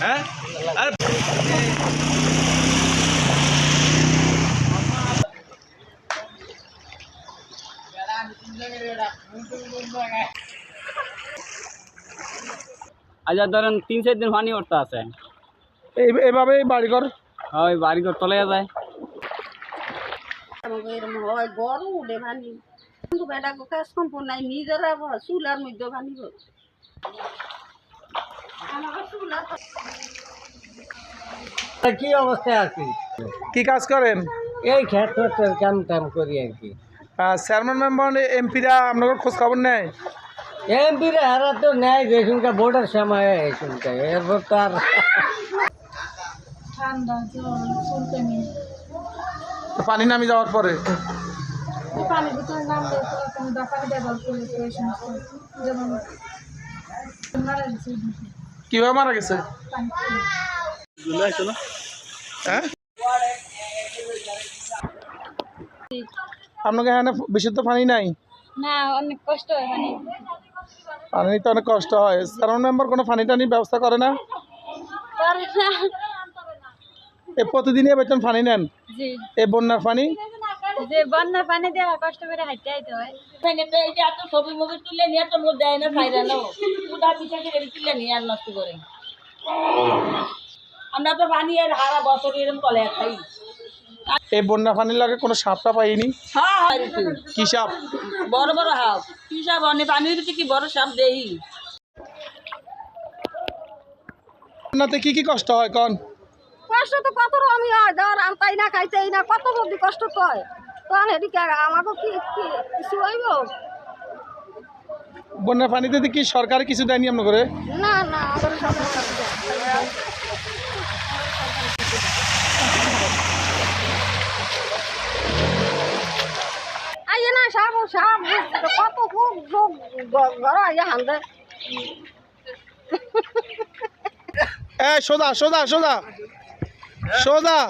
হ্যাঁ আরে আর ধরেন তিন চার দিন পানি উঠতে আছে। এই এভাবে বাড়িঘর ওই বাড়ি ঘর তলে যায়। এরকম হয় গরম উঠে ভানি। কিন্তু বেটা কাজ সম্পূর্ণ নাই নিজেরা চুলার মধ্যে ভানিব কি অবস্থায় আছি? কি কাজ করেন? এই খেতের কাম টাম করি আর কি। চেয়ারম্যান মেম্বার এমপিরা আপনাদের খোঁজ খবর নেয়? এমপিরে হারা তো নেয় যেখানকার ভোটের সময় এখানকার। এরপর তো আর ঠান্ডা জ্বর চুলকানি পানি নামি যাওয়ার পরে? কীভাবে মারা গেছে? পানি। হ্যাঁ? আপনাকে এখানে বিশুদ্ধ পানি নাই? না অনেক কষ্ট হয় মানে পানি তো অনেক কষ্ট হয়। কোনো পানি টানি ব্যবস্থা করে না। এ প্রতিদিনই বেতন পানি নেন? জি। এই বন্যার পানি যে বন্যার পানি দেওয়া কষ্ট করে হাঁটতে আইতে হয়। এই যে এত ছবি মুভি তুলে নিয়ে তো মোট দেয় না ফাইরা উদা তুলে নিয়ে আর নষ্ট করে। আমরা তো পানি আর হারা বছর এরকম কলে খাই। এই বন্যা পানির লাগে কোনো সাপটা পাইনি? হ্যাঁ কি সাপ? বড় বড় হাফ কি সাপ? অনেক পানির কি বড় সাপ দেই? বন্যাতে কি কি কষ্ট হয় কন? কষ্ট তো কত রকমই হয় ধর আনতাই না খাইতেই না কত বদি কষ্ট কয়? তখন এদিকে আমাকে কি কিছু হইব? বন্যার পানিতে কি সরকার কিছু দেয়নি আপনার করে না না আইয়ে না সাপ সাপ কত খুব যোগ ঘর আইয়া হান্দে। এ সোদা সোদা সোদা সোদা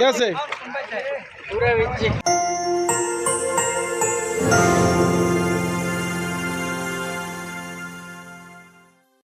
গেছে।